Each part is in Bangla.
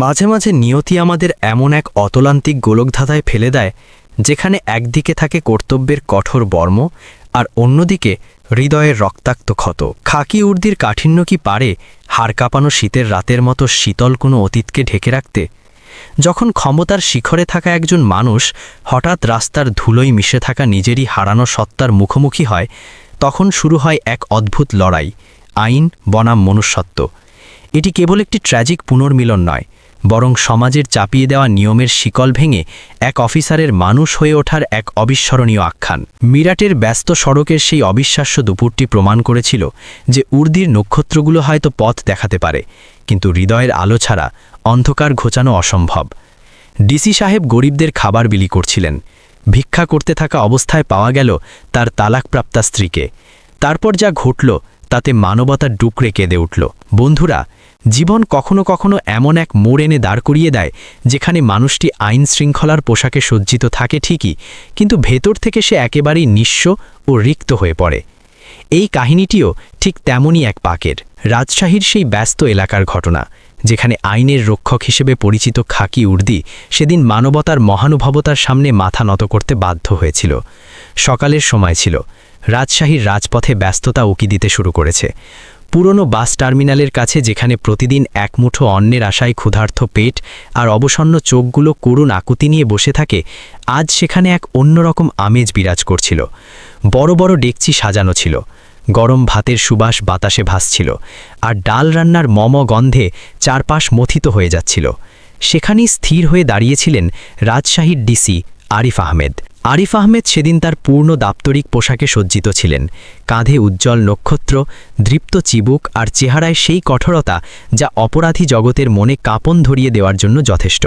মাঝে মাঝে নিয়তি আমাদের এমন এক অতলান্তিক গোলকধাঁধায় ফেলে দেয়, যেখানে একদিকে থাকে কর্তব্যের কঠোর বর্ম আর অন্যদিকে হৃদয়ের রক্তাক্ত ক্ষত। খাকি উর্দির কাঠিন্য কি পারে? হাড় কাঁপানো শীতের রাতের মতো শীতল কোনো অতীতকে ঢেকে রাখতে? যখন ক্ষমতার শিখরে থাকা একজন মানুষ হঠাৎ রাস্তার ধুলোই মিশে থাকা নিজেরই হারানো সত্তার মুখোমুখি হয়, তখন শুরু হয় এক অদ্ভুত লড়াই, আইন, বনাম মনুষ্যত্ব। এটি কেবল একটি ট্র্যাজিক পুনর্মিলন নয় বরং সমাজের চাপিয়ে দেওয়া নিয়মের শিকল ভেঙে এক অফিসারের মানুষ হয়ে ওঠার এক অবিস্মরণীয় আখ্যান। মিরাটের ব্যস্ত সড়কের সেই অবিশ্বাস্য দুপুরটি প্রমাণ করেছিল যে উর্দির নক্ষত্রগুলো হয়তো পথ দেখাতে পারে, কিন্তু হৃদয়ের আলো ছাড়া অন্ধকার ঘোচানো অসম্ভব। ডিসি সাহেব গরিবদের খাবার বিলি করছিলেন। ভিক্ষা করতে থাকা অবস্থায় পাওয়া গেল তার তালাকপ্রাপ্তা স্ত্রীকে। তারপর যা ঘটল তাতে মানবতার ডুকরে কেঁদে উঠল। বন্ধুরা জীবন কখনো কখনো এমন এক মোড় এনে দাঁড় করিয়ে দেয়, যেখানে মানুষটি আইন শৃঙ্খলার পোশাকে সজ্জিত থাকে ঠিকই, কিন্তু ভেতর থেকে সে একেবারেই নিঃস্ব ও রিক্ত হয়ে পড়ে। এই কাহিনীটিও ঠিক তেমনই এক পাকের, রাজশাহীর সেই ব্যস্ত এলাকার ঘটনা, যেখানে আইনের রক্ষক হিসেবে পরিচিত খাকি উর্দি সেদিন মানবতার মহানুভবতার সামনে মাথা নত করতে বাধ্য হয়েছিল। সকালের সময় ছিল। রাজশাহীর রাজপথে ব্যস্ততা উকি দিতে শুরু করেছে। পুরনো বাস টার্মিনালের কাছে যেখানে প্রতিদিন একমুঠো অন্যের আশায় ক্ষুধার্থ পেট আর অবসন্ন চোখগুলো করুণ আকুতি নিয়ে বসে থাকে, আজ সেখানে এক অন্যরকম আমেজ বিরাজ করছিল। বড় বড় ডেকচি সাজানো ছিল। গরম ভাতের সুবাস বাতাসে ভাসছিল আর ডাল রান্নার মম গন্ধে চারপাশ মথিত হয়ে যাচ্ছিল। সেখানেই স্থির হয়ে দাঁড়িয়েছিলেন রাজশাহীর ডিসি আরিফ আহমেদ। আরিফ আহমেদ সেদিন তার পূর্ণ দাপ্তরিক পোশাকে সজ্জিত ছিলেন। কাঁধে উজ্জ্বল নক্ষত্র, দৃপ্ত চিবুক আর চেহারায় সেই কঠোরতা যা অপরাধী জগতের মনে কাঁপন ধরিয়ে দেওয়ার জন্য যথেষ্ট।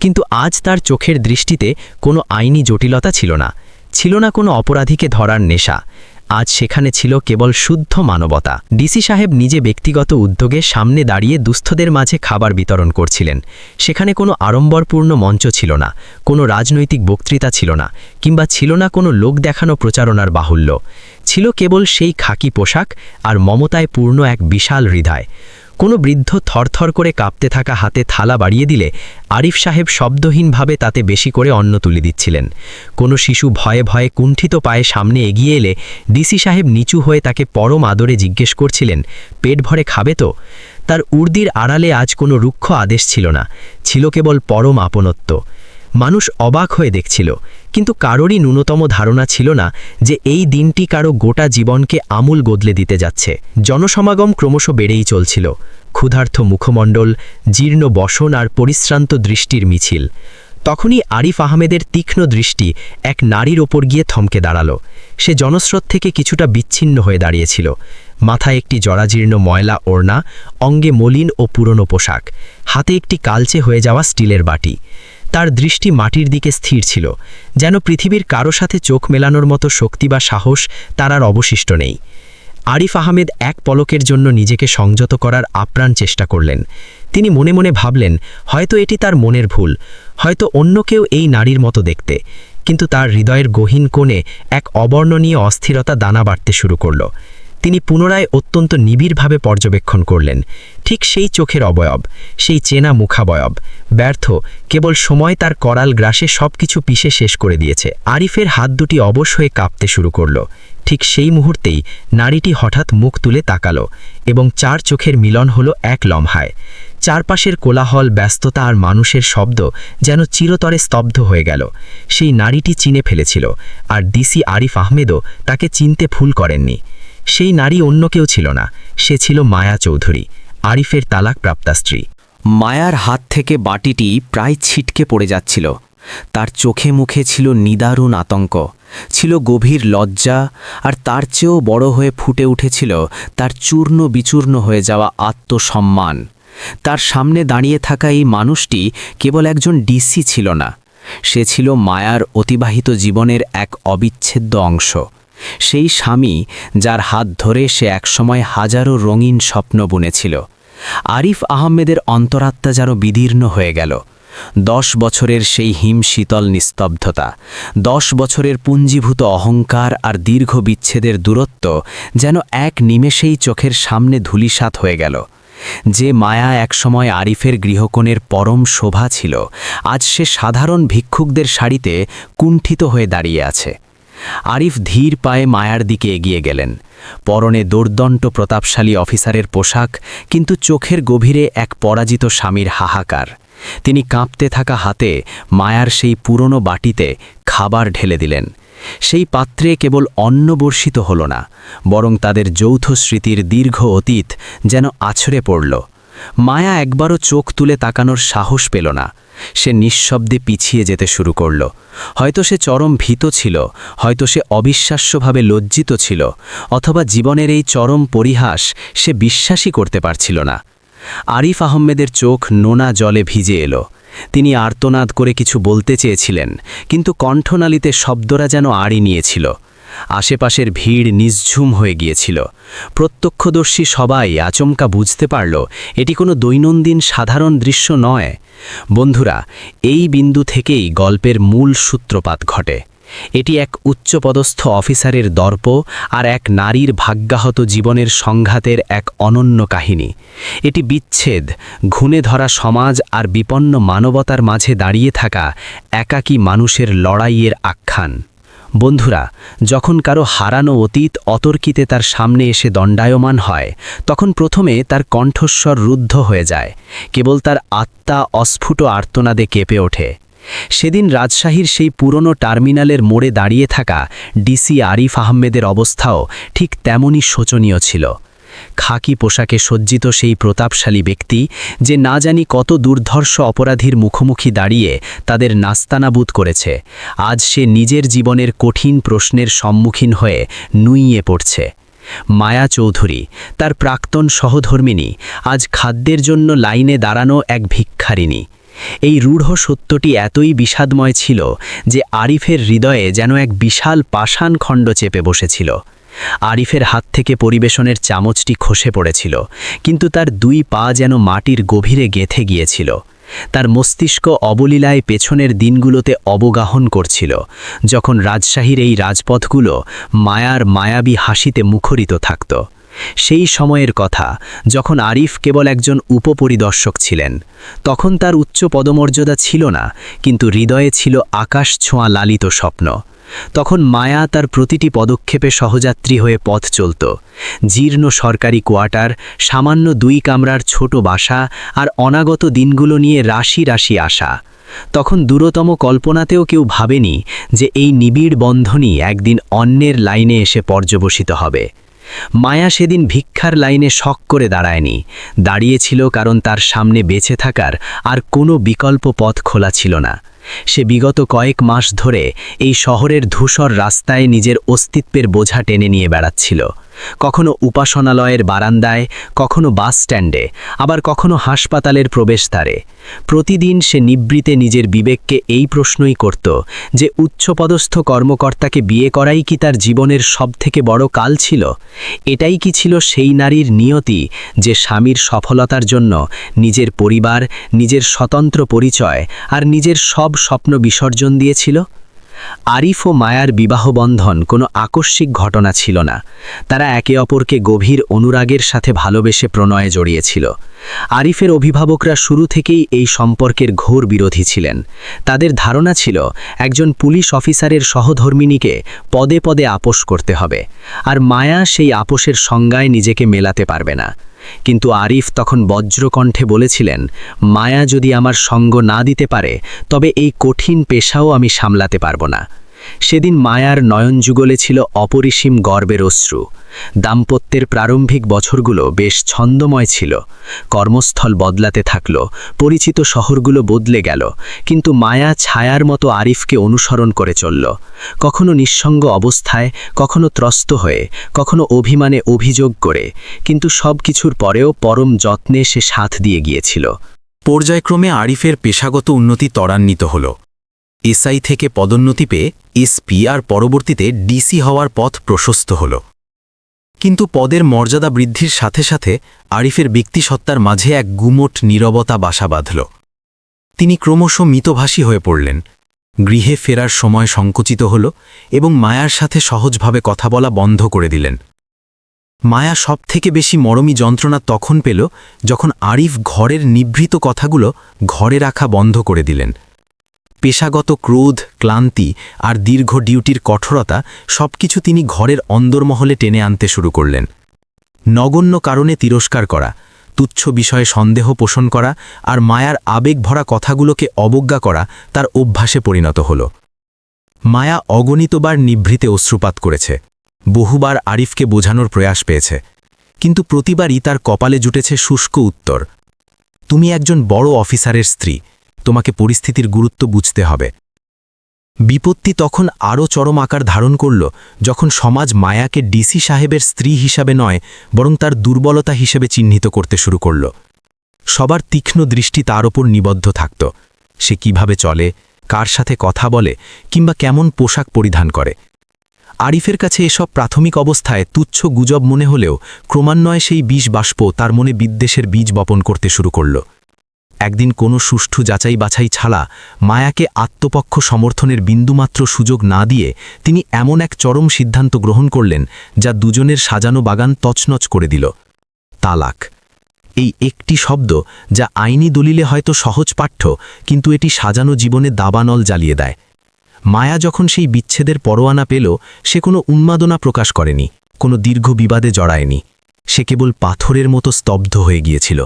কিন্তু আজ তার চোখের দৃষ্টিতে কোনো আইনি জটিলতা ছিল না। ছিল না কোনো অপরাধীকে ধরার নেশা। আজ সেখানে ছিল কেবল শুদ্ধ মানবতা। ডিসি সাহেব নিজে ব্যক্তিগত উদ্যোগে সামনে দাঁড়িয়ে দুস্থদের মাঝে খাবার বিতরণ করছিলেন। সেখানে কোনো আড়ম্বরপূর্ণ মঞ্চ ছিল না, কোনো রাজনৈতিক বক্তৃতা ছিল না, কিংবা ছিল না কোনো লোক দেখানো প্রচারণার বাহুল্য। ছিল কেবল সেই খাকি পোশাক আর মমতায় পূর্ণ এক বিশাল হৃদয়। কোনো বৃদ্ধ থরথর করে কাঁপতে থাকা হাতে থালা বাড়িয়ে দিলে আরিফ সাহেব শব্দহীনভাবে তাতে বেশি করে অন্ন তুলে দিচ্ছিলেন। কোনো শিশু ভয়ে ভয়ে কুণ্ঠিত পায়ে সামনে এগিয়ে এলে ডিসি সাহেব নিচু হয়ে তাকে পরম আদরে জিজ্ঞেস করছিলেন, পেট ভরে খাবে তো? তার উর্দির আড়ালে আজ কোনো রুক্ষ আদেশ ছিল না, ছিল কেবল পরম আপনত্ব। মানুষ অবাক হয়ে দেখছিল, কিন্তু কারোরই ন্যূনতম ধারণা ছিল না যে এই দিনটি কারও গোটা জীবনকে আমূল বদলে দিতে যাচ্ছে। জনসমাগম ক্রমশ বেড়েই চলছিল। ক্ষুধার্থ মুখমণ্ডল, জীর্ণ বসন আর পরিশ্রান্ত দৃষ্টির মিছিল। তখনই আরিফ আহমেদের তীক্ষ্ণ দৃষ্টি এক নারীর ওপর গিয়ে থমকে দাঁড়াল। সে জনস্রোত থেকে কিছুটা বিচ্ছিন্ন হয়ে দাঁড়িয়েছিল। মাথায় একটি জরাজীর্ণ ময়লা ওড়না, অঙ্গে মলিন ও পুরনো পোশাক। হাতে একটি কালচে হয়ে যাওয়া স্টিলের বাটি। তার দৃষ্টি মাটির দিকে স্থির ছিল, যেন পৃথিবীর কারও সাথে চোখ মেলানোর মতো শক্তি বা সাহস তার আর অবশিষ্ট নেই। আরিফ আহমেদ এক পলকের জন্য নিজেকে সংযত করার আপ্রাণ চেষ্টা করলেন। তিনি মনে মনে ভাবলেন, হয়তো এটি তার মনের ভুল, হয়তো অন্য কেউ এই নারীর মতো দেখতে। কিন্তু তার হৃদয়ের গহীন কোণে এক অবর্ণনীয় অস্থিরতা দানা বাড়তে শুরু করল। তিনি পুনরায় অত্যন্ত নিবিড়ভাবে পর্যবেক্ষণ করলেন। ঠিক সেই চোখের অবয়ব, সেই চেনা মুখাবয়ব, ব্যর্থ, কেবল সময় তার করাল গ্রাসে সব কিছু পিষে শেষ করে দিয়েছে। আরিফের হাত দুটি অবশ হয়ে কাঁপতে শুরু করল। ঠিক সেই মুহূর্তেই নারীটি হঠাৎ মুখ তুলে তাকালো এবং চার চোখের মিলন হলো এক লম্হায়। চারপাশের কোলাহল, ব্যস্ততা আর মানুষের শব্দ যেন চিরতরে স্তব্ধ হয়ে গেল। সেই নারীটি চিনে ফেলেছিল, আর ডিসি আরিফ আহমেদও তাকে চিনতে ভুল করেননি। সেই নারী অন্য কেউ ছিল না, সে ছিল মায়া চৌধুরী, আরিফের তালাক প্রাপ্তা স্ত্রী। মায়ার হাত থেকে বাটিটি প্রায় ছিটকে পড়ে যাচ্ছিল। তার চোখে মুখে ছিল নিদারুণ আতঙ্ক, ছিল গভীর লজ্জা, আর তার চেয়েও বড় হয়ে ফুটে উঠেছিল তার চূর্ণ বিচূর্ণ হয়ে যাওয়া আত্মসম্মান। তার সামনে দাঁড়িয়ে থাকা এই মানুষটি কেবল একজন ডিসি ছিল না, সে ছিল মায়ার অতিবাহিত জীবনের এক অবিচ্ছেদ্য অংশ। সেই স্বামী যার হাত ধরে সে একসময় হাজারো রঙিন স্বপ্ন বুনেছিল। আরিফ আহমেদের অন্তরাত্মা যেন বিদীর্ণ হয়ে গেল। দশ বছরের সেই হিম শীতল নিস্তব্ধতা, দশ বছরের পুঞ্জীভূত অহংকার আর দীর্ঘ বিচ্ছেদের দূরত্ব যেন এক নিমেষেই চোখের সামনে ধূলিসাৎ হয়ে গেল। যে মায়া একসময় আরিফের গৃহকোণের পরম শোভা ছিল, আজ সে সাধারণ ভিক্ষুকদের শাড়িতে কুণ্ঠিত হয়ে দাঁড়িয়ে আছে। আরিফ ধীর পায়ে মায়ার দিকে এগিয়ে গেলেন। পরনে দুর্দণ্ড প্রতাপশালী অফিসারের পোশাক, কিন্তু চোখের গভীরে এক পরাজিত স্বামীর হাহাকার। তিনি কাঁপতে থাকা হাতে মায়ার সেই পুরনো বাটিতে খাবার ঢেলে দিলেন। সেই পাত্রে কেবল অন্ন বর্ষিত হল না, বরং তাদের যৌথ স্মৃতির দীর্ঘ অতীত যেন আছড়ে পড়ল। মায়া একবারও চোখ তুলে তাকানোর সাহস পেল না। সে নিঃশব্দে পিছিয়ে যেতে শুরু করল। হয়তো সে চরম ভীত ছিল, হয়তো সে অবিশ্বাস্যভাবে লজ্জিত ছিল, অথবা জীবনের এই চরম পরিহাস সে বিশ্বাসই করতে পারছিল না। আরিফ আহমেদের চোখ নোনা জলে ভিজে এলো। তিনি আর্তনাদ করে কিছু বলতে চেয়েছিলেন, কিন্তু কণ্ঠনালীতে শব্দরা যেন আড়ি নিয়েছিল। আশেপাশের ভিড় নিঝঝুম হয়ে গিয়েছিল। প্রত্যক্ষদর্শী সবাই আচমকা বুঝতে পারল, এটি কোনো দৈনন্দিন সাধারণ দৃশ্য নয়। বন্ধুরা, এই বিন্দু থেকেই গল্পের মূল সূত্রপাত ঘটে। এটি এক উচ্চপদস্থ অফিসারের দর্প আর এক নারীর ভাগ্যাহত জীবনের সংঘাতের এক অনন্য কাহিনী। এটি বিচ্ছেদ, ঘুণে ধরা সমাজ আর বিপন্ন মানবতার মাঝে দাঁড়িয়ে থাকা একাকী মানুষের লড়াইয়ের আখ্যান। বন্ধুরা, যখন কারও হারানো অতীত অতর্কিতে তার সামনে এসে দণ্ডায়মান হয়, তখন প্রথমে তার কণ্ঠস্বর রুদ্ধ হয়ে যায়, কেবল তার আত্মা অস্ফুট আর্তনাদে কেঁপে ওঠে। সেদিন রাজশাহীর সেই পুরনো টার্মিনালের মোড়ে দাঁড়িয়ে থাকা ডিসি আরিফ আহমেদের অবস্থাও ঠিক তেমনই শোচনীয় ছিল। খাকি পোশাকে সজ্জিত সেই প্রতাপশালী ব্যক্তি যে না জানি কত দুর্ধর্ষ অপরাধীর মুখোমুখি দাঁড়িয়ে তাদের নাস্তানাবুদ করেছে। আজ সে নিজের জীবনের কঠিন প্রশ্নের সম্মুখীন হয়ে নুইয়ে পড়ছে। মায়া চৌধুরী, তার প্রাক্তন সহধর্মিনী, আজ খাদ্যের জন্য লাইনে দাঁড়ানো এক ভিক্ষারিণী। এই রূঢ় সত্যটি এতই বিষাদময় ছিল যে আরিফের হৃদয়ে যেন এক বিশাল পাষাণ খণ্ড চেপে বসেছিল। আরিফের হাত থেকে পরিবেশনের চামচটি খসে পড়েছিল, কিন্তু তার দুই পা যেন মাটির গভীরে গেথে গিয়েছিল। তার মস্তিষ্ক অবলীলায় পেছনের দিনগুলোতে অবগাহন করছিল, যখন রাজশাহীর এই রাজপথগুলো মায়ার মায়াবী হাসিতে মুখরিত থাকত। সেই সময়ের কথা, যখন আরিফ কেবল একজন উপপরিদর্শক ছিলেন, তখন তার উচ্চ পদমর্যাদা ছিল না, কিন্তু হৃদয়ে ছিল আকাশ ছোঁয়া লালিত স্বপ্ন। তখন মায়া তার প্রতিটি পদক্ষেপে সহযাত্রী হয়ে পথ চলত। জীর্ণ সরকারি কোয়ার্টার, সামান্য দুই কামরার ছোট বাসা আর অনাগত দিনগুলো নিয়ে রাশি রাশি আশা। তখন দূরতম কল্পনাতেও কেউ ভাবেনি যে এই নিবিড় বন্ধনই একদিন অন্যের লাইনে এসে পর্যবসিত হবে। মায়া সেদিন ভিক্ষার লাইনে শখ করে দাঁড়ায়নি। দাঁড়িয়েছিল কারণ তার সামনে বেঁচে থাকার আর কোনো বিকল্প পথ খোলা ছিল না। সে বিগত কয়েক মাস ধরে এই শহরের ধূসর রাস্তায় নিজের অস্তিত্বের বোঝা টেনে নিয়ে বেড়াচ্ছিল। কখনো উপাসনালয়ের বারান্দায়, কখনো বাস স্ট্যান্ডে, আবার কখনো হাসপাতালের প্রবেশদ্বারে। প্রতিদিন সে নিবৃতে নিজের বিবেককে এই প্রশ্নই করত যে উচ্চপদস্থ কর্মকর্তাকে বিয়ে করাই কি তার জীবনের সবথেকে বড় কাল ছিল? এটাই কি ছিল সেই নারীর নিয়তি যে স্বামীর সফলতার জন্য নিজের পরিবার, নিজের স্বতন্ত্র পরিচয় আর নিজের সব স্বপ্ন বিসর্জন দিয়েছিল? আরিফ ও মায়ার বিবাহবন্ধন কোনো আকস্মিক ঘটনা ছিল না। তারা একে অপরকে গভীর অনুরাগের সাথে ভালোবেসে প্রণয়ে জড়িয়েছিল। আরিফের অভিভাবকরা শুরু থেকেই এই সম্পর্কের ঘোর বিরোধী ছিলেন। তাদের ধারণা ছিল, একজন পুলিশ অফিসারের সহধর্মিনীকে পদে পদে আপোষ করতে হবে, আর মায়া সেই আপোষের সংজ্ঞায় নিজেকে মেলাতে পারবে না। কিন্তু আরিফ তখন বজ্রকণ্ঠে বলেছিলেন, মায়া যদি আমার সঙ্গ না দিতে পারে, তবে এই কঠিন পেশাও আমি সামলাতে পারব না। সেদিন মায়ার নয়ন যুগলে ছিল অপরিসীম গর্বের অশ্রু। দাম্পত্যের প্রারম্ভিক বছরগুলো বেশ ছন্দময় ছিল। কর্মস্থল বদলাতে থাকল, পরিচিত শহরগুলো বদলে গেল, কিন্তু মায়া ছায়ার মতো আরিফকে অনুসরণ করে চলল। কখনো নিঃসঙ্গ অবস্থায়, কখনো ত্রস্ত হয়ে, কখনো অভিমানে অভিযোগ করে, কিন্তু সব কিছুর পরেও পরম যত্নে সে সাথ দিয়ে গিয়েছিল। পর্যায়ক্রমে আরিফের পেশাগত উন্নতি ত্বরান্বিত হল। এসআই থেকে পদোন্নতি পেয়ে এসপি আর পরবর্তীতে ডিসি হওয়ার পথ প্রশস্ত হল। কিন্তু পদের মর্যাদা বৃদ্ধির সাথে সাথে আরিফের ব্যক্তিসত্তার মাঝে এক গুমোট নীরবতা বাসা বাঁধল। তিনি ক্রমশ মিতভাষী হয়ে পড়লেন। গৃহে ফেরার সময় সংকুচিত হল এবং মায়ার সাথে সহজভাবে কথা বলা বন্ধ করে দিলেন। মায়া সব থেকে বেশি মরমী যন্ত্রণা তখন পেল যখন আরিফ ঘরের নিভৃত কথাগুলো ঘরে রাখা বন্ধ করে দিলেন। পেশাগত ক্রোধ, ক্লান্তি আর দীর্ঘ ডিউটির কঠোরতা সবকিছু তিনি ঘরের অন্দরমহলে টেনে আনতে শুরু করলেন। নগণ্য কারণে তিরস্কার করা, তুচ্ছ বিষয়ে সন্দেহ পোষণ করা আর মায়ার আবেগ ভরা কথাগুলোকে অবজ্ঞা করা তার অভ্যাসে পরিণত হল। মায়া অগণিতবার নিভৃতে অশ্রুপাত করেছে, বহুবার আরিফকে বোঝানোর প্রয়াস পেয়েছে, কিন্তু প্রতিবারই তার কপালে জুটেছে শুষ্ক উত্তর। তুমি একজন বড় অফিসারের স্ত্রী তোমাকে পরিস্থিতির গুরুত্ব বুঝতে হবে। বিপত্তি তখন আরও চরম আকার ধারণ করল যখন সমাজ মায়াকে ডিসি সাহেবের স্ত্রী হিসাবে নয়, বরং তার দুর্বলতা হিসেবে চিহ্নিত করতে শুরু করল। সবার তীক্ষ্ণ দৃষ্টি তার ওপর নিবদ্ধ থাকত। সে কীভাবে চলে, কার সাথে কথা বলে, কিংবা কেমন পোশাক পরিধান করে। আরিফের কাছে এসব প্রাথমিক অবস্থায় তুচ্ছ গুজব মনে হলেও ক্রমান্বয়ে সেই বিষ বাষ্প তার মনে বিদ্বেষের বীজ বপন করতে শুরু করল। একদিন কোনো সুষ্ঠু যাচাই বাছাই ছাড়া মায়াকে আত্মপক্ষ সমর্থনের বিন্দুমাত্র সুযোগ না দিয়ে তিনি এমন এক চরম সিদ্ধান্ত গ্রহণ করলেন যা দুজনের সাজানো বাগান তছনছ করে দিল। তালাক। এই একটি শব্দ যা আইনি দলিলে হয়তো সহজ পাঠ্য, কিন্তু এটি সাজানো জীবনে দাবানল জ্বালিয়ে দেয়। মায়া যখন সেই বিচ্ছেদের পরোয়ানা পেল, সে কোনো উন্মাদনা প্রকাশ করেনি, কোনো দীর্ঘ বিবাদে জড়ায়নি। সে কেবল পাথরের মতো স্তব্ধ হয়ে গিয়েছিল।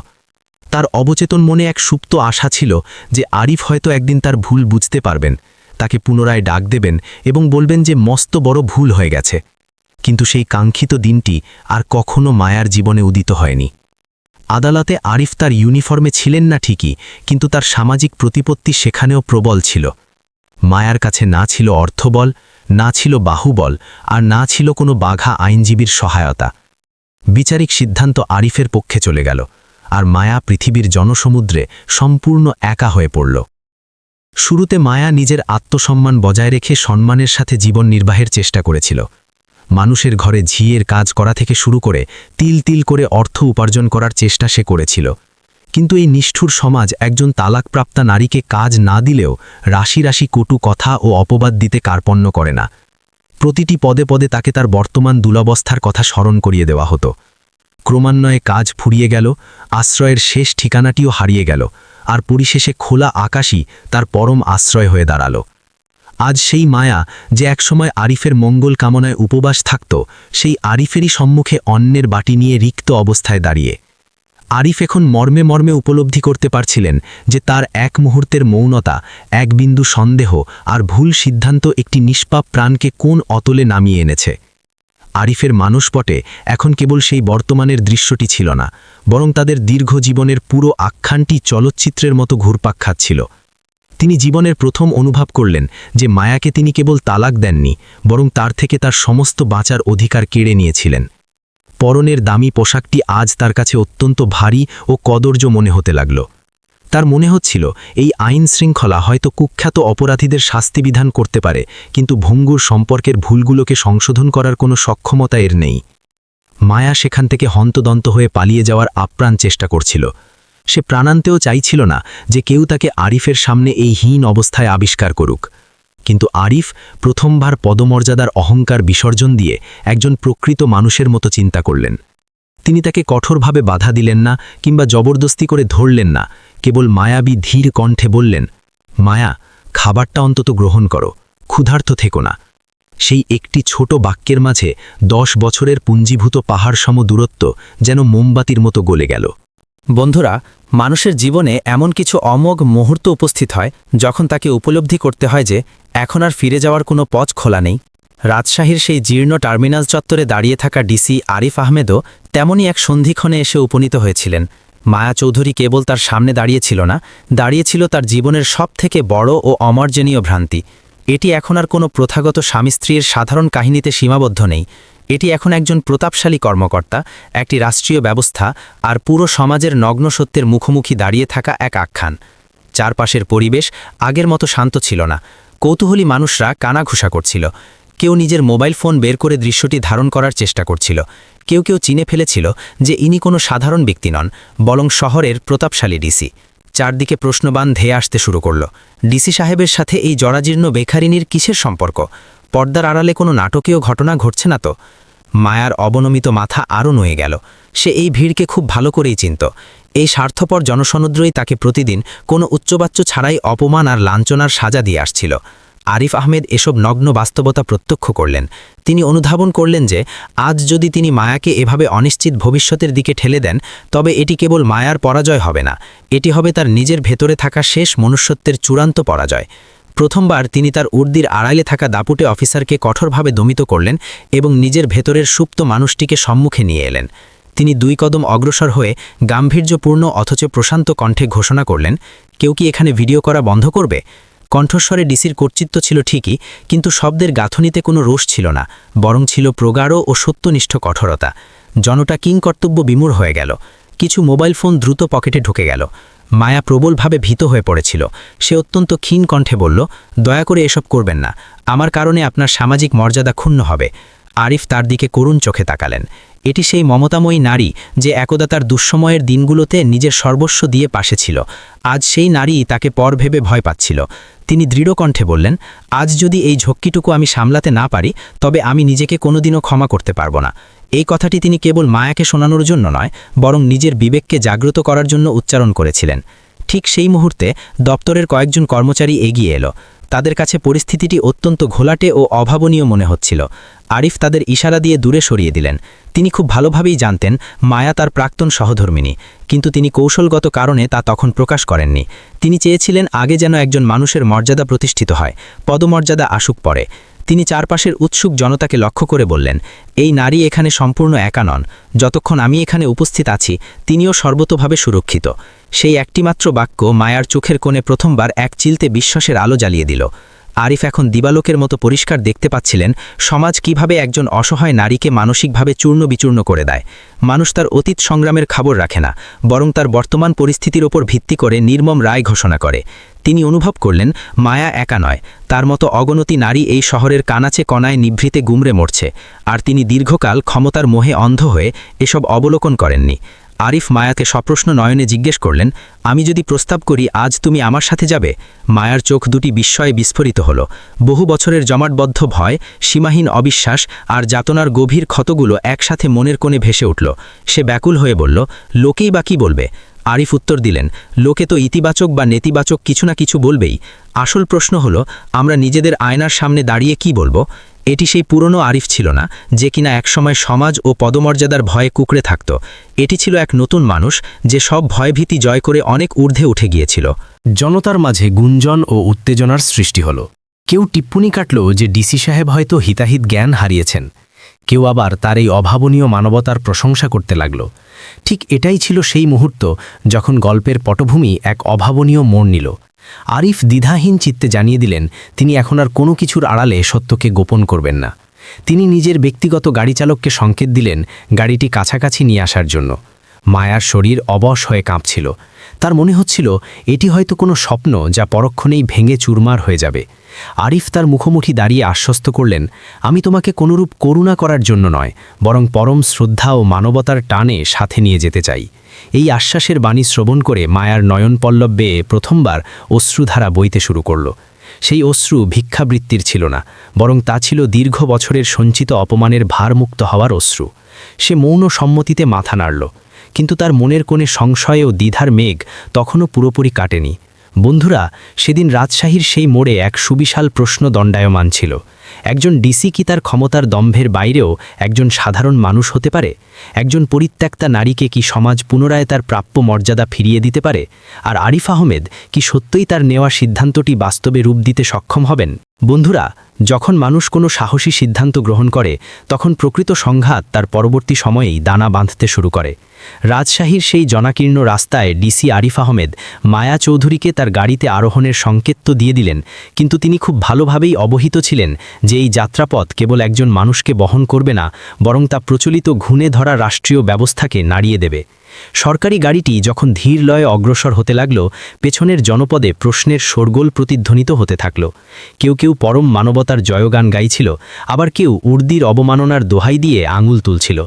তার অবচেতন মনে এক সুপ্ত আশা ছিল যে আরিফ হয়তো একদিন তার ভুল বুঝতে পারবেন। তাকে পুনরায় ডাক দেবেন এবং বলবেন যে মস্ত বড় ভুল হয়ে গেছে। কিন্তু সেই কাঙ্ক্ষিত দিনটি আর কখনো মায়ার জীবনে উদিত হয়নি। আদালতে আরিফ তার ইউনিফর্মে ছিলেন না ঠিকই, কিন্তু তার সামাজিক প্রতিপত্তি সেখানেও প্রবল ছিল। মায়ার কাছে না ছিল অর্থবল, না ছিল বাহুবল, আর না ছিল কোনো বাঘা আইনজীবীর সহায়তা। বিচারিক সিদ্ধান্ত আরিফের পক্ষে চলে গেল। আর মায়া পৃথিবীর জনসমুদ্রে সম্পূর্ণ একা হয়ে পড়ল। শুরুতে মায়া নিজের আত্মসম্মান বজায় রেখে সম্মানের সাথে জীবন নির্বাহের চেষ্টা করেছিল। মানুষের ঘরে ঝিয়ের কাজ করা থেকে শুরু করে তিল তিল করে অর্থ উপার্জন করার চেষ্টা সে করেছিল। কিন্তু এই নিষ্ঠুর সমাজ একজন তালাকপ্রাপ্তা নারীকে কাজ না দিলেও রাশি রাশি কটু কথা ও অপবাদ দিতে কার্পণ্য করে না। প্রতিটি পদে পদে তাকে তার বর্তমান দুরবস্থার কথা স্মরণ করিয়ে দেওয়া হতো। ক্রমান্বয়ে কাজ ফুরিয়ে গেল, আশ্রয়ের শেষ ঠিকানাটিও হারিয়ে গেল, আর পরিশেষে খোলা আকাশই তার পরম আশ্রয় হয়ে দাঁড়াল। আজ সেই মায়া যে একসময় আরিফের মঙ্গল কামনায় উপবাস থাকত, সেই আরিফেরই সম্মুখে অন্যের বাটি নিয়ে রিক্ত অবস্থায় দাঁড়িয়ে। আরিফ এখন মর্মে মর্মে উপলব্ধি করতে পারছিলেন যে তার এক মুহূর্তের মৌনতা, এক বিন্দু সন্দেহ আর ভুল সিদ্ধান্ত একটি নিষ্পাপ প্রাণকে কোন অতলে নামিয়ে এনেছে। আরিফের মানসপটে এখন কেবল সেই বর্তমানের দৃশ্যটি ছিল না, বরং তাদের দীর্ঘ জীবনের পুরো আখ্যানটি চলচ্চিত্রের মতো ঘুরপাক খাচ্ছিল। তিনি জীবনের প্রথম অনুভব করলেন যে মায়াকে তিনি কেবল তালাক দেননি, বরং তার থেকে তার সমস্ত বাঁচার অধিকার কেড়ে নিয়েছিলেন। পরনের দামি পোশাকটি আজ তার কাছে অত্যন্ত ভারী ও কদর্য মনে হতে লাগল। তার মনে হচ্ছিল, এই আইন শৃঙ্খলা হয়তো কুখ্যাত অপরাধীদের শাস্তি বিধান করতে পারে, কিন্তু ভঙ্গুর সম্পর্কের ভুলগুলোকে সংশোধন করার কোনো সক্ষমতা এর নেই। মায়া সেখান থেকে হন্তদন্ত হয়ে পালিয়ে যাওয়ার আপ্রাণ চেষ্টা করছিল। সে প্রাণান্তেও চাইছিল না যে কেউ তাকে আরিফের সামনে এই হীন অবস্থায় আবিষ্কার করুক। কিন্তু আরিফ প্রথমবার পদমর্যাদার অহংকার বিসর্জন দিয়ে একজন প্রকৃত মানুষের মতো চিন্তা করলেন। তিনি তাকে কঠোরভাবে বাধা দিলেন না কিংবা জবরদস্তি করে ধরলেন না, কেবল মায়াবী ধীর কণ্ঠে বললেন, মায়া, খাবারটা অন্তত গ্রহণ করো, ক্ষুধার্ত থেকো না। সেই একটি ছোট বাক্যের মাঝে দশ বছরের পুঞ্জীভূত পাহাড়সম দূরত্ব যেন মোমবাতির মতো গলে গেল। বন্ধুরা, মানুষের জীবনে এমন কিছু অমোঘ মুহূর্ত উপস্থিত হয় যখন তাকে উপলব্ধি করতে হয় যে এখন আর ফিরে যাওয়ার কোনো পথ খোলা নেই। রাজশাহীর সেই জীর্ণ টার্মিনাল চত্বরে দাঁড়িয়ে থাকা ডিসি আরিফ আহমেদও তেমনই এক সন্ধিক্ষণে এসে উপনীত হয়েছিলেন। মায়া চৌধুরী কেবল তার সামনে দাঁড়িয়েছিল না, দাঁড়িয়েছিল তার জীবনের সবথেকে বড় ও অমার্জনীয় ভ্রান্তি। এটি এখন আর কোনো প্রথাগত স্বামী স্ত্রীর সাধারণ কাহিনীতে সীমাবদ্ধ নেই। এটি এখন একজন প্রতাপশালী কর্মকর্তা, একটি রাষ্ট্রীয় ব্যবস্থা আর পুরো সমাজের নগ্ন সত্যের মুখোমুখি দাঁড়িয়ে থাকা এক আখ্যান। চারপাশের পরিবেশ আগের মতো শান্ত ছিল না। কৌতূহলী মানুষরা কানাঘুষা করছিল। কেউ নিজের মোবাইল ফোন বের করে দৃশ্যটি ধারণ করার চেষ্টা করছিল। কেউ কেউ চিনে ফেলেছিল যে ইনি কোনো সাধারণ ব্যক্তি নন, বরং শহরের প্রতাপশালী ডিসি। চারদিকে প্রশ্নবান ধেয়ে আসতে শুরু করল, ডিসি সাহেবের সাথে এই জরাজীর্ণ বেখারিনীর কিসের সম্পর্ক? পর্দার আড়ালে কোনো নাটকীয় ঘটনা ঘটছে না তো? মায়ার অবনমিত মাথা আরও নয়ে গেল। সে এই ভিড়কে খুব ভালো করেই চিনত। এই স্বার্থপর জনসমুদ্রই তাকে প্রতিদিন কোনো উচ্চবাচ্য ছাড়াই অপমান আর লাঞ্ছনার সাজা দিয়ে আসছিল। আরিফ আহমেদ এসব নগ্ন বাস্তবতা প্রত্যক্ষ করলেন। তিনি অনুধাবন করলেন যে, আজ যদি তিনি মায়াকে এভাবে অনিশ্চিত ভবিষ্যতের দিকে ঠেলে দেন, তবে এটি কেবল মায়ার পরাজয় হবে না। এটি হবে তার নিজের ভেতরে থাকা শেষ মনুষ্যত্বের চূড়ান্ত পরাজয়। প্রথমবার তিনি তার উর্দির আড়াইলে থাকা দাপুটে অফিসারকে কঠোরভাবে দমিত করলেন এবং নিজের ভেতরের সুপ্ত মানুষটিকে সম্মুখে নিয়ে এলেন। তিনি দুই কদম অগ্রসর হয়ে গাম্ভীর্যপূর্ণ অথচ প্রশান্ত কণ্ঠে ঘোষণা করলেন, কেউ কি এখানে ভিডিও করা বন্ধ করবে? কণ্ঠস্বরে ডিসির কর্তৃত্ব ছিল ঠিকই, কিন্তু শব্দের গাঁথনিতে কোনো রোষ ছিল না, বরং ছিল প্রগাঢ় ও সত্যনিষ্ঠ কঠোরতা। জনটা কিং কর্তব্য বিমূর হয়ে গেল। কিছু মোবাইল ফোন দ্রুত পকেটে ঢুকে গেল। মায়া প্রবলভাবে ভীত হয়ে পড়েছিল। সে অত্যন্ত ক্ষীণ কণ্ঠে বলল, দয়া করে এসব করবেন না। আমার কারণে আপনার সামাজিক মর্যাদা ক্ষুণ্ণ হবে। আরিফ তার দিকে করুণ চোখে তাকালেন। এটি সেই মমতাময়ী নারী যে একদা তার দুঃসময়ের দিনগুলোতে নিজের সর্বস্ব দিয়ে পাশে ছিল। আজ সেই নারী তাকে পর ভেবে ভয় পাচ্ছিল। তিনি দৃঢ় কণ্ঠে বললেন, আজ যদি এই ঝক্কিটুকু আমি সামলাতে না পারি, তবে আমি নিজেকে কোনোদিনও ক্ষমা করতে পারব না। এই কথাটি তিনি কেবল মায়াকে শোনানোর জন্য নয়, বরং নিজের বিবেককে জাগ্রত করার জন্য উচ্চারণ করেছিলেন। ঠিক সেই মুহূর্তে দপ্তরের কয়েকজন কর্মচারী এগিয়ে এলো। তাদের কাছে পরিস্থিতিটি অত্যন্ত ঘোলাটে ও অভাবনীয় মনে হচ্ছিল। আরিফ তাদের ইশারা দিয়ে দূরে সরিয়ে দিলেন। তিনি খুব ভালোভাবেই জানতেন, মায়া তার প্রাক্তন সহধর্মিনী, কিন্তু তিনি কৌশলগত কারণে তা তখন প্রকাশ করেননি। তিনি চেয়েছিলেন আগে যেন একজন মানুষের মর্যাদা প্রতিষ্ঠিত হয়, পদমর্যাদা আসুক পরে। তিনি চারপাশের উৎসুক জনতাকে লক্ষ্য করে বললেন, এই নারী এখানে সম্পূর্ণ একা নন। যতক্ষণ আমি এখানে উপস্থিত আছি, তিনিও সর্বতোভাবে সুরক্ষিত। সেই একটিমাত্র বাক্য মায়ার চোখের কোণে প্রথমবার এক চিলতে বিশ্বাসের আলো জ্বালিয়ে দিল। আরিফ এখন দিবালোকের মতো পরিষ্কার দেখতে পাচ্ছিলেন সমাজ কীভাবে একজন অসহায় নারীকে মানসিকভাবে চূর্ণ বিচূর্ণ করে দেয়। মানুষ তার অতীত সংগ্রামের খবর রাখে না, বরং তার বর্তমান পরিস্থিতির ওপর ভিত্তি করে নির্মম রায় ঘোষণা করে। তিনি অনুভব করলেন, মায়া একা নয়, তার মতো অগণতি নারী এই শহরের কানাচে কণায় নিভৃতে গুমরে মরছে, আর তিনি দীর্ঘকাল ক্ষমতার মোহে অন্ধ হয়ে এসব অবলোকন করেননি। আরিফ মায়াকে সপ্রশ্ন নয়নে জিজ্ঞেস করলেন, আমি যদি প্রস্তাব করি, আজ তুমি আমার সাথে যাবে? মায়ার চোখ দুটি বিস্ময়ে বিস্ফোরিত হল। বহু বছরের জমাটবদ্ধ ভয়, সীমাহীন অবিশ্বাস আর যাতনার গভীর ক্ষতগুলো একসাথে মনের কোণে ভেসে উঠল। সে ব্যাকুল হয়ে বলল, লোকেই বা কী বলবে? আরিফ উত্তর দিলেন, লোকে তো ইতিবাচক বা নেতিবাচক কিছু না কিছু বলবেই। আসল প্রশ্ন হল, আমরা নিজেদের আয়নার সামনে দাঁড়িয়ে কি বলব? এটি সেই পুরনো আরিফ ছিল না, যে কিনা একসময় সমাজ ও পদমর্যাদার ভয়ে কুকড়ে থাকত। এটি ছিল এক নতুন মানুষ, যে সব ভয়ভীতি জয় করে অনেক ঊর্ধ্বে উঠে গিয়েছিল। জনতার মাঝে গুঞ্জন ও উত্তেজনার সৃষ্টি হল। কেউ টিপ্পনি কাটল যে ডিসি সাহেব হয়তো হিতাহিত জ্ঞান হারিয়েছেন। কেউ আবার তার এই অভাবনীয় মানবতার প্রশংসা করতে লাগল। ঠিক এটাই ছিল সেই মুহূর্ত যখন গল্পের পটভূমি এক অভাবনীয় মোড় নিল। আরিফ দ্বিধাহীন চিত্তে জানিয়ে দিলেন, তিনি এখন আর কোনো কিছুর আড়ালে সত্যকে গোপন করবেন না। তিনি নিজের ব্যক্তিগত গাড়ি চালককে সংকেত দিলেন গাড়িটি কাছাকাছি নিয়ে আসার জন্য। মায়ার শরীর অবশ হয়ে কাঁপছিল। তার মনে হচ্ছিল, এটি হয়তো কোনো স্বপ্ন যা পরক্ষণেই ভেঙে চুরমার হয়ে যাবে। আরিফ তার মুখোমুখি দাঁড়িয়ে আশ্বস্ত করলেন, আমি তোমাকে কোনরূপ করুণা করার জন্য নয়, বরং পরম শ্রদ্ধা ও মানবতার টানে সাথে নিয়ে যেতে চাই। এই আশ্বাসের বাণী শ্রবণ করে মায়ার নয়নপল্লব বেয়ে প্রথমবার অশ্রুধারা বইতে শুরু করল। সেই অশ্রু ভিক্ষাবৃত্তির ছিল না, বরং তা ছিল দীর্ঘ বছরের সঞ্চিত অপমানের ভারমুক্ত হওয়ার অশ্রু। সে মৌন সম্মতিতে মাথা নাড়ল। কিন্তু তার মনের কোণে সংশয় ও দ্বিধার মেঘ তখনও পুরোপুরি কাটেনি। বন্ধুরা, সেদিন রাজশাহীর সেই মোড়ে এক সুবিশাল প্রশ্ন দণ্ডায়মান ছিল। একজন ডিসি কি তার ক্ষমতার দম্ভের বাইরেও একজন সাধারণ মানুষ হতে পারে? একজন পরিত্যক্তা নারীকে কি সমাজ পুনরায় তার প্রাপ্য মর্যাদা ফিরিয়ে দিতে পারে? আর আরিফ আহমেদ কি সত্যই তার নেওয়া সিদ্ধান্তটি বাস্তবে রূপ দিতে সক্ষম হবেন? বন্ধুরা, যখন মানুষ কোনো সাহসী সিদ্ধান্ত গ্রহণ করে, তখন প্রকৃত সংঘাত তার পরবর্তী সময়েই দানা বাঁধতে শুরু করে। রাজশাহীর সেই জনাকীর্ণ রাস্তায় ডিসি আরিফ আহমেদ মায়া চৌধুরীকে তার গাড়িতে আরোহণের সংকেত তো দিয়ে দিলেন, কিন্তু তিনি খুব ভালোভাবেই অবহিত ছিলেন যে এই যাত্রাপথ কেবল একজন মানুষকে বহন করবে না, বরং তা প্রচলিত ঘুণে ধরা রাষ্ট্রীয় ব্যবস্থাকে নাড়িয়ে দেবে। সরকারি গাড়িটি যখন ধীর লয়ে অগ্রসর হতে লাগল, পেছনের জনপদে প্রশ্নের শোরগোল প্রতিধ্বনিত হতে থাকল। কেউ কেউ পরম মানবতার জয়গান গাইছিল, আবার কেউ উর্দির অবমাননার দোহাই দিয়ে আঙুল তুলছিল।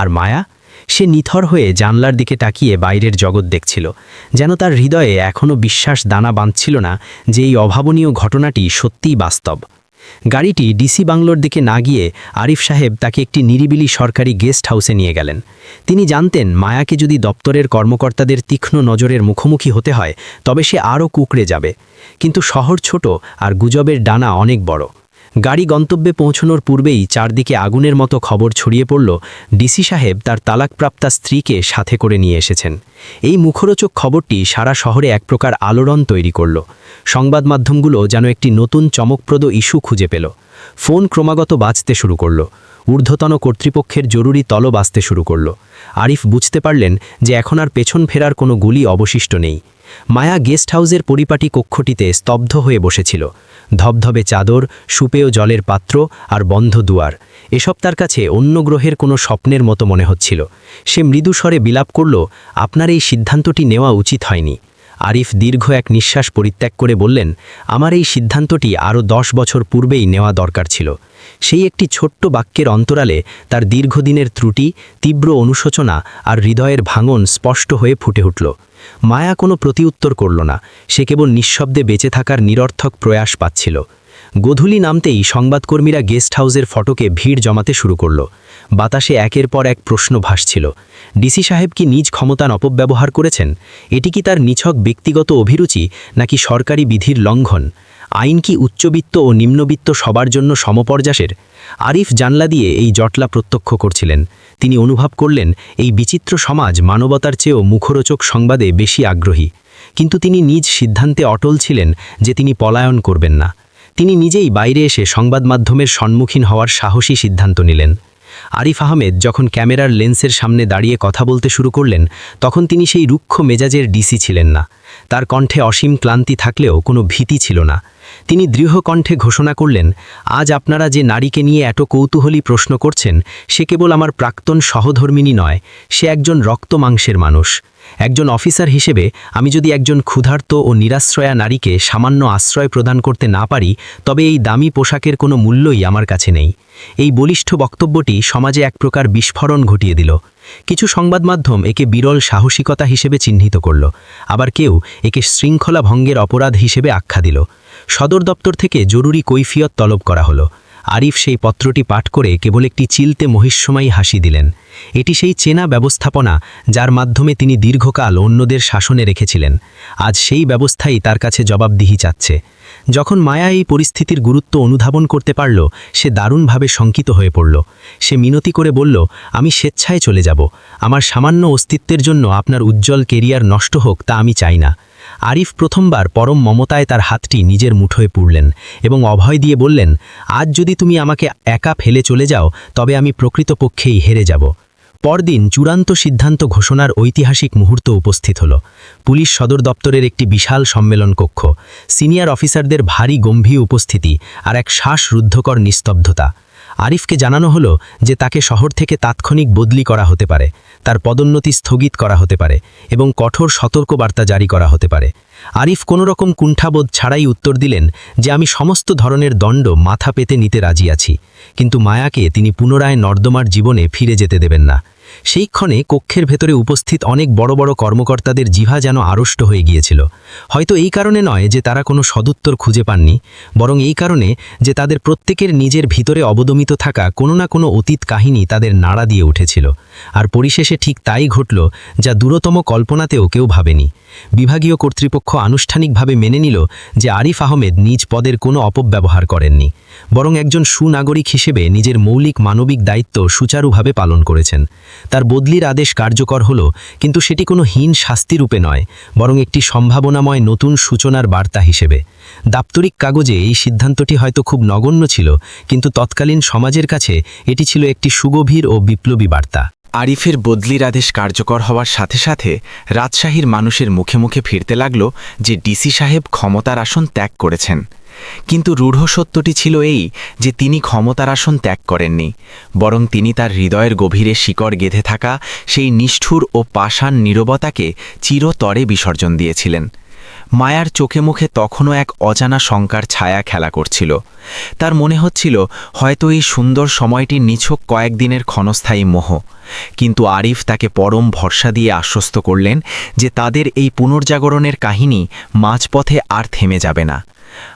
আর মায়া? সে নিথর হয়ে জানলার দিকে তাকিয়ে বাইরের জগৎ দেখছিল, যেন তার হৃদয়ে এখনও বিশ্বাস দানা বাঁধছিল না যে এই অভাবনীয় ঘটনাটি সত্যিই বাস্তব। গাড়িটি ডিসি বাংলোর দিকে না গিয়ে আরিফ সাহেব তাকে একটি নিরিবিলি সরকারি গেস্ট হাউসে নিয়ে গেলেন। তিনি জানতেন, মায়াকে যদি দপ্তরের কর্মকর্তাদের তীক্ষ্ণ নজরের মুখোমুখি হতে হয়, তবে সে আরও কুকড়ে যাবে। কিন্তু শহর ছোট আর গুজবের ডানা অনেক বড়। গাড়ি গন্তব্যে পৌঁছনোর পূর্বেই চারদিকে আগুনের মতো খবর ছড়িয়ে পড়ল ডিসি সাহেব তার তালাকপ্রাপ্তা স্ত্রীকে সাথে করে নিয়ে এসেছেন। এই মুখরোচক খবরটি সারা শহরে এক প্রকার আলোড়ন তৈরি করল। সংবাদ মাধ্যমগুলো যেন একটি নতুন চমকপ্রদ ইস্যু খুঁজে পেল। ফোন ক্রমাগত বাজতে শুরু করল। ঊর্ধ্বতন কর্তৃপক্ষের জরুরি তলব আসতে শুরু করল। আরিফ বুঝতে পারলেন যে এখন আর পেছন ফেরার কোনো গুলি অবশিষ্ট নেই। মায়া গেস্ট হাউসের পরিপাটি কক্ষটিতে স্তব্ধ হয়ে বসেছিল। ধবধবে চাদর সুপেয় জলের পাত্র আর বন্ধ দুয়ার। এসব তার কাছে অন্য গ্রহের কোনো স্বপ্নের মতো মনে হচ্ছিল। সে মৃদু স্বরে বিলাপ করল, আপনার এই সিদ্ধান্তটি নেওয়া উচিত হয়নি। আরিফ দীর্ঘ এক নিঃশ্বাস পরিত্যাগ করে বললেন, আমার এই সিদ্ধান্তটি আরও দশ বছর পূর্বেই নেওয়া দরকার ছিল। সেই একটি ছোট্ট বাক্যের অন্তরালে তার দীর্ঘদিনের ত্রুটি, তীব্র অনুশোচনা আর হৃদয়ের ভাঙন স্পষ্ট হয়ে ফুটে উঠল। মায়া কোনো প্রতিউত্তর করল না, সে কেবল নিঃশব্দে বেঁচে থাকার নিরর্থক প্রয়াস পাচ্ছিল। গোধূলি নামতেই সংবাদকর্মীরা গেস্ট হাউসের ফটকে ভিড় জমাতে শুরু করল। বাতাসে একের পর এক প্রশ্ন ভাসছিল, ডিসি সাহেব কি নিজ ক্ষমতান অপব্যবহার করেছেন? এটি কি তার নিছক ব্যক্তিগত অভিরুচি নাকি সরকারি বিধির লঙ্ঘন? আইন কি উচ্চবিত্ত ও নিম্নবিত্ত সবার জন্য সমপর্যাসের? আরিফ জানলা দিয়ে এই জটলা প্রত্যক্ষ করছিলেন। তিনি অনুভব করলেন, এই বিচিত্র সমাজ মানবতার চেয়েও মুখরোচক সংবাদে বেশি আগ্রহী। কিন্তু তিনি নিজ সিদ্ধান্তে অটল ছিলেন যে তিনি পলায়ন করবেন না। তিনি নিজেই বাইরে এসে সংবাদ মাধ্যমের সম্মুখীন হওয়ার সাহসী সিদ্ধান্ত নিলেন। আরিফ আহমেদ যখন ক্যামেরার লেন্সের সামনে দাঁড়িয়ে কথা বলতে শুরু করলেন, তখন তিনি সেই রুক্ষ মেজাজের ডিসি ছিলেন না। তার কণ্ঠে অসীম ক্লান্তি থাকলেও কোনো ভীতি ছিল না। তিনি দৃঢ় কণ্ঠে ঘোষণা করলেন, আজ আপনারা যে নারীকে নিয়ে এত কৌতূহলী প্রশ্ন করছেন, সে কেবল আমার প্রাক্তন সহধর্মিনী নয়, সে একজন রক্ত মাংসের মানুষ। একজন অফিসার হিসেবে আমি যদি একজন ক্ষুধার্ত ও নিরাশ্রয়া নারীকে সামান্য আশ্রয় প্রদান করতে না পারি, তবে এই দামি পোশাকের কোনো মূল্যই আমার কাছে নেই। এই বলিষ্ঠ বক্তব্যটি সমাজে এক প্রকার বিস্ফোরণ ঘটিয়ে দিল। কিছু সংবাদ মাধ্যম একে বিরল সাহসিকতা হিসেবে চিহ্নিত করল, আবার কেউ একে শৃঙ্খলা ভঙ্গের অপরাধ হিসেবে আখ্যা দিল। সদর দপ্তর থেকে জরুরি কৈফিয়ত তলব করা হলো। আরিফ সেই পত্রটি পাঠ করে কেবল একটি চিলতে মহিষ্যমায়ী হাসি দিলেন। এটি সেই চেনা ব্যবস্থাপনা যার মাধ্যমে তিনি দীর্ঘকাল অন্যদের শাসনে রেখেছিলেন। আজ সেই ব্যবস্থাই তার কাছে জবাবদিহি চাচ্ছে। যখন মায়া এই পরিস্থিতির গুরুত্ব অনুধাবন করতে পারল, সে দারুণভাবে শঙ্কিত হয়ে পড়ল। সে মিনতি করে বলল, আমি স্বেচ্ছায় চলে যাব। আমার সামান্য অস্তিত্বের জন্য আপনার উজ্জ্বল কেরিয়ার নষ্ট হোক তা আমি চাই না। আরিফ প্রথমবার পরম মমতায় তার হাতটি নিজের মুঠোয় পুড়লেন এবং অভয় দিয়ে বললেন, আজ যদি তুমি আমাকে একা ফেলে চলে যাও, তবে আমি প্রকৃতপক্ষেই হেরে যাব। পরদিন চূড়ান্ত সিদ্ধান্ত ঘোষণার ঐতিহাসিক মুহূর্ত উপস্থিত হল। পুলিশ সদর দপ্তরের একটি বিশাল সম্মেলন কক্ষ, সিনিয়র অফিসারদের ভারী গম্ভীর উপস্থিতি আর এক শ্বাসরুদ্ধকর নিস্তব্ধতা। আরিফকে জানানো হলো যে তাকে শহর থেকে তাৎক্ষণিক বদলি করা হতে পারে, তার পদোন্নতি স্থগিত করা হতে পারে এবং কঠোর সতর্কবার্তা জারি করা হতে পারে। আরিফ কোনোরকম কুণ্ঠাবোধ ছাড়াই উত্তর দিলেন যে আমি সমস্ত ধরনের দণ্ড মাথা পেতে নিতে রাজি আছি, কিন্তু মায়াকে তিনি পুনরায় নর্দমার জীবনে ফিরে যেতে দেবেন না। সেই ক্ষণে কক্ষের ভেতরে উপস্থিত অনেক বড় বড় কর্মকর্তাদের জিভা যেন আড়ষ্ট হয়ে গিয়েছিল। হয়তো এই কারণে নয় যে তারা কোনো সদুত্তর খুঁজে পাননি, বরং এই কারণে যে তাদের প্রত্যেকের নিজের ভিতরে অবদমিত থাকা কোনো না কোনো অতীত কাহিনী তাদের নাড়া দিয়ে উঠেছিল। আর পরিশেষে ঠিক তাই ঘটল যা দূরতম কল্পনাতেও কেউ ভাবেনি। বিভাগীয় কর্তৃপক্ষ আনুষ্ঠানিকভাবে মেনে নিল যে আরিফ আহমেদ নিজ পদের কোনো অপব্যবহার করেননি, বরং একজন সুনাগরিক হিসেবে নিজের মৌলিক মানবিক দায়িত্ব সুচারুভাবে পালন করেছেন। তার বদলির আদেশ কার্যকর হল, কিন্তু সেটি কোনো হীন শাস্তিরূপে নয়, বরং একটি সম্ভাবনাময় নতুন সূচনার বার্তা হিসেবে। দাপ্তরিক কাগজে এই সিদ্ধান্তটি হয়তো খুব নগণ্য ছিল, কিন্তু তৎকালীন সমাজের কাছে এটি ছিল একটি সুগভীর ও বিপ্লবী বার্তা। আরিফের বদলির আদেশ কার্যকর হওয়ার সাথে সাথে রাজশাহীর মানুষের মুখে মুখে ফিরতে লাগল যে ডিসি সাহেব ক্ষমতার আসন ত্যাগ করেছেন। কিন্তু রূঢ় সত্যটি ছিল এই যে তিনি ক্ষমতার আসন ত্যাগ করেননি, বরং তিনি তার হৃদয়ের গভীরে শিকড় গেঁথে থাকা সেই নিষ্ঠুর ও পাষাণ নীরবতাকে চিরতরে বিসর্জন দিয়েছিলেন। মায়ার চোখে মুখে তখনও এক অজানা শঙ্কার ছায়া খেলা করছিল। তার মনে হচ্ছিল, হয়তো এই সুন্দর সময়টি নিছক কয়েকদিনের ক্ষণস্থায়ী মোহ। কিন্তু আরিফ তাকে পরম ভরসা দিয়ে আশ্বস্ত করলেন যে তাদের এই পুনর্জাগরণের কাহিনী মাঝপথে আর থেমে যাবে না।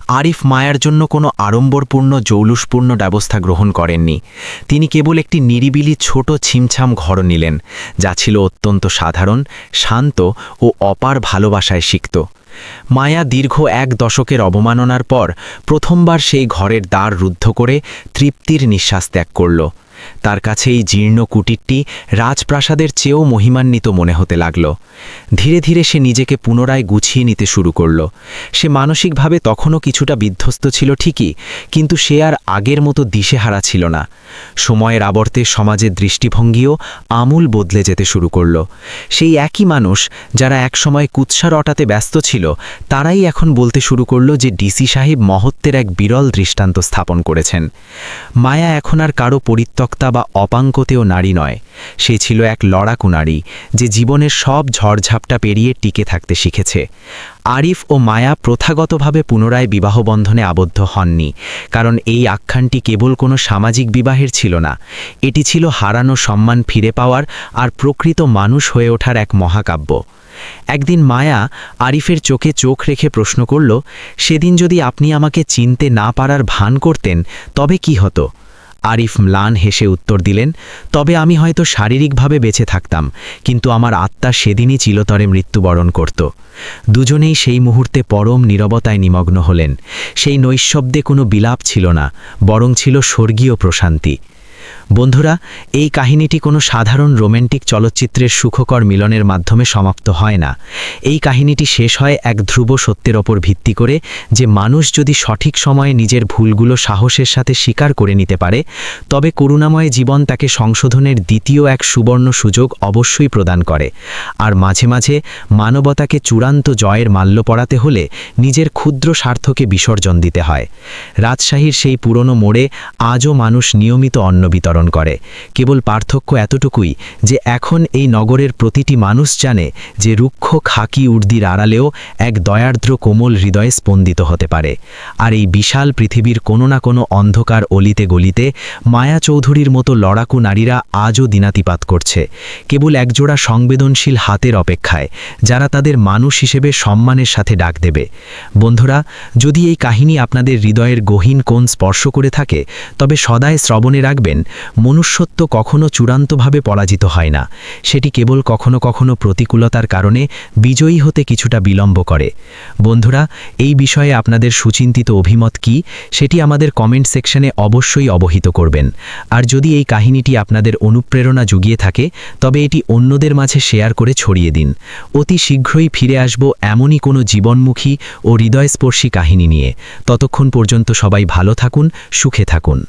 আরিফ মায়ার জন্য কোনো আড়ম্বরপূর্ণ, জৌলুসপূর্ণ ব্যবস্থা গ্রহণ করেননি। তিনি কেবল একটি নিরিবিলি ছোট ছিমছাম ঘর নিলেন, যা ছিল অত্যন্ত সাধারণ, শান্ত ও অপার ভালোবাসায় সিক্ত। মায়া দীর্ঘ এক দশকের অবমাননার পর প্রথমবার সেই ঘরের দ্বার রুদ্ধ করে তৃপ্তির নিঃশ্বাস ত্যাগ করল। তার কাছে এই জীর্ণ কুটিরটি রাজপ্রাসাদের চেয়েও মহিমান্বিত মনে হতে লাগল। ধীরে ধীরে সে নিজেকে পুনরায় গুছিয়ে নিতে শুরু করল। সে মানসিকভাবে তখনও কিছুটা বিধ্বস্ত ছিল ঠিকই, কিন্তু সে আর আগের মতো দিশেহারা ছিল না। সময়ের আবর্তে সমাজের দৃষ্টিভঙ্গিও আমূল বদলে যেতে শুরু করল। সেই একই মানুষ যারা একসময় কুৎসা রটাতে ব্যস্ত ছিল, তারাই এখন বলতে শুরু করল যে ডিসি সাহেব মহত্বের এক বিরল দৃষ্টান্ত স্থাপন করেছেন। মায়া এখন আর কারও পরিত্যক্তা বা অপাঙ্কতেও নারী নয়। সে ছিল এক লড়াকু নারী, যে জীবনের সব ঝড়ঝাপটা পেরিয়ে টিকে থাকতে শিখেছে। আরিফ ও মায়া প্রথাগতভাবে পুনরায় বিবাহবন্ধনে আবদ্ধ হননি, কারণ এই আখ্যানটি কেবল কোনো সামাজিক বিবাহের ছিল না। এটি ছিল হারানো সম্মান ফিরে পাওয়ার আর প্রকৃত মানুষ হয়ে ওঠার এক মহাকাব্য। একদিন মায়া আরিফের চোখে চোখ রেখে প্রশ্ন করল, সেদিন যদি আপনি আমাকে চিনতে না পারার ভান করতেন, তবে কি হতো? আরিফ ম্লান হেসে উত্তর দিলেন, তবে আমি হয়তো শারীরিকভাবে বেঁচে থাকতাম, কিন্তু আমার আত্মা সেদিনই চিলতরে মৃত্যুবরণ করত। দুজনেই সেই মুহূর্তে পরম নিরবতায় নিমগ্ন হলেন। সেই নৈশব্দে কোনো বিলাপ ছিল না, বরং ছিল স্বর্গীয় প্রশান্তি। বন্ধুরা, এই কাহিনীটি কোনো সাধারণ রোম্যান্টিক চলচ্চিত্রের সুখকর মিলনের মাধ্যমে সমাপ্ত হয় না। এই কাহিনীটি শেষ হয় এক ধ্রুব সত্যের ওপর ভিত্তি করে যে মানুষ যদি সঠিক সময়ে নিজের ভুলগুলো সাহসের সাথে স্বীকার করে নিতে পারে, তবে করুণাময় জীবন তাকে সংশোধনের দ্বিতীয় এক সুবর্ণ সুযোগ অবশ্যই প্রদান করে। আর মাঝে মাঝে মানবতাকে চূড়ান্ত জয়ের মাল্য পড়াতে হলে নিজের ক্ষুদ্র স্বার্থকে বিসর্জন দিতে হয়। রাজশাহীর সেই পুরনো মোড়ে আজও মানুষ নিয়মিত অন্ন বিতরণ করে। কেবল পার্থক্য এতটুকুই যে এখন এই নগরের প্রতিটি মানুষ জানে যে রুক্ষ খাকি উর্দির আড়ালেও এক দয়ার্দ্র কোমল হৃদয়ে স্পন্দিত হতে পারে। আর এই বিশাল পৃথিবীর কোনো না কোনো অন্ধকার অলিতে গলিতে মায়া চৌধুরীর মতো লড়াকু নারীরা আজও দিনাতিপাত করছে। কেবল একজোড়া সংবেদনশীল হাতের অপেক্ষায় যারা তাদের মানুষ হিসেবে সম্মানের সাথে ডাক দেবে। বন্ধুরা, যদি এই কাহিনী আপনাদের হৃদয়ের গহীন কোণ স্পর্শ করে থাকে, তবে সদায় শ্রবণে রাখবেন মনুষ্যত্ব কখনো চূড়ান্তভাবে পরাজিত হয় না। সেটি কেবল কখনো কখনো প্রতিকূলতার কারণে বিজয়ী হতে কিছুটা বিলম্ব করে। বন্ধুরা, এই বিষয়ে আপনাদের সুচিন্তিত অভিমত কি, সেটি আমাদের কমেন্ট সেকশনে অবশ্যই অবহিত করবেন। আর যদি এই কাহিনীটি আপনাদের অনুপ্রেরণা জুগিয়ে থাকে, তবে এটি অন্যদের মাঝে শেয়ার করে ছড়িয়ে দিন। অতি শীঘ্রই ফিরে আসব এমনই কোনো জীবনমুখী ও হৃদয়স্পর্শী কাহিনী নিয়ে। ততক্ষণ পর্যন্ত সবাই ভালো থাকুন, সুখে থাকুন।